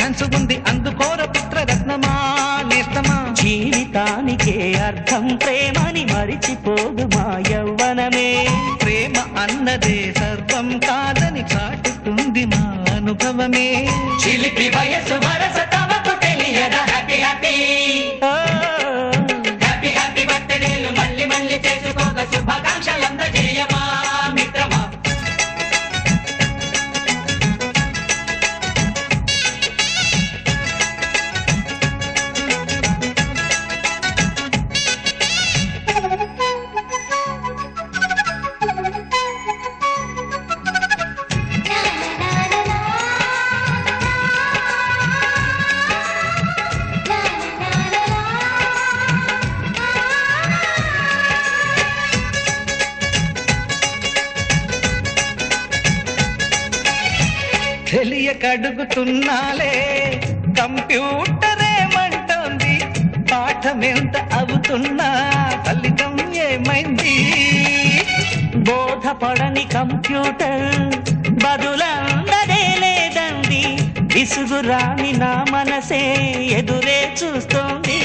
Chance ఉంది అందుకోర పుత్ర రత్నమా నేస్తమా? జీవితానికే అర్థం ప్రేమని మరిచిపోదు మా యవ్వనమే. ప్రేమ అన్నదే సర్వం కాదని చాటుతుంది మా అనుభవమే. చిలిపి వయసు వరస తమకు తెలియదా? హ్యాపీ హ్యాపీ తెలియక అడుగుతున్నాలే కంప్యూటరేమంటోంది పాఠమెంత అవుతున్నా? ఫలితం ఏమైంది? బోధపడని కంప్యూటర్ బదులందదే లేదండి విసుగురాని నా మనసే ఎదురే చూస్తోంది.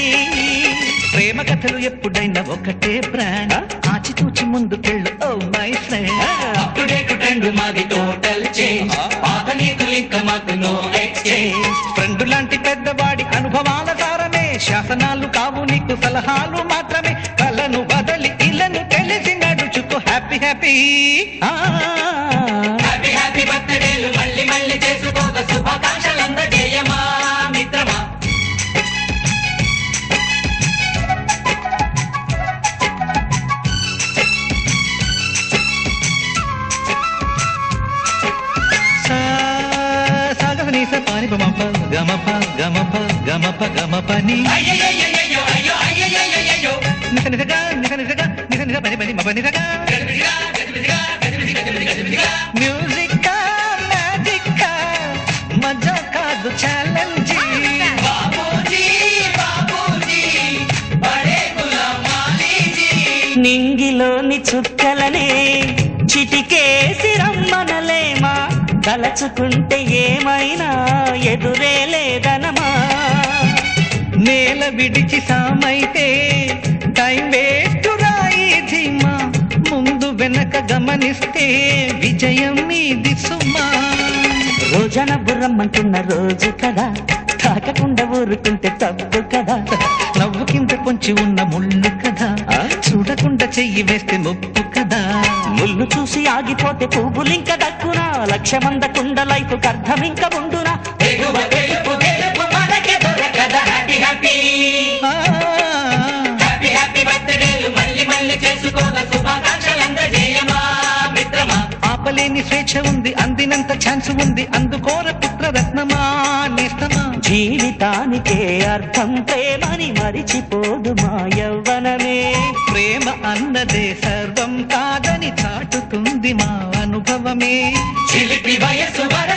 ప్రేమ కథలు ఎప్పుడైనా ఒకటే బ్రాండ్ ఆచితూచి ముందుకెళ్ళు ఓ my friend. Up to date trend మాది. నీతులు ఎక్స్చేంజ్ ఫ్రెండ్ లాంటి పెద్దవాడి అనుభవాల సారమే. శాసనాలు కావు నీకు సలహాలు మాత్రమే. కలను బదలి ఇలను తెలిసి నడుచుకో హ్యాపీ హ్యాపీ. గమప గమప గమప గమప ని. అయ్యయ్యయ్యయ్యో పని పని మప నిసగా మ్యూజిక్ మ్యాజిక్ మజా కాదు ఛాలెంజ్ నింగిలోని చుక్కలనే చిటికేసి రమ్మనలేమా? తలచుకుంటే ఏమైనా ఎదురే లేదనమా? నేల విడిచి సామైతే టైం వేస్ట్ రాయి ధీమా. ముందు వెనక గమనిస్తే విజయం మీది సుమా రోజన బుర్రమ్మంటున్న రోజు కదా తాకకుండా ఊరుకుంటే తప్పు కదా. నవ్వు కింద పొంచి ఉన్న ముళ్ళు చెయ్యి వేస్తే ముప్పు కదా. ముళ్ళు చూసి ఆగిపోతే పువ్వులింక దక్కునా. లక్ష్యమందకుండా లైఫ్ అర్థం ఇంక ఉండునా ఆపలేని స్వేచ్ఛ ఉంది అందినంత ఛాన్స్ ఉంది. అందుకోర పుత్ర రత్నమా నేస్తమా. జీవితానికే అర్థం ప్రేమని మరిచిపోదు మా యవ్వనమే ప్రేమ ఉన్నదే సర్వం కాదని చాటుతుంది మా అనుభవమే. చిలిపి వయసు వరస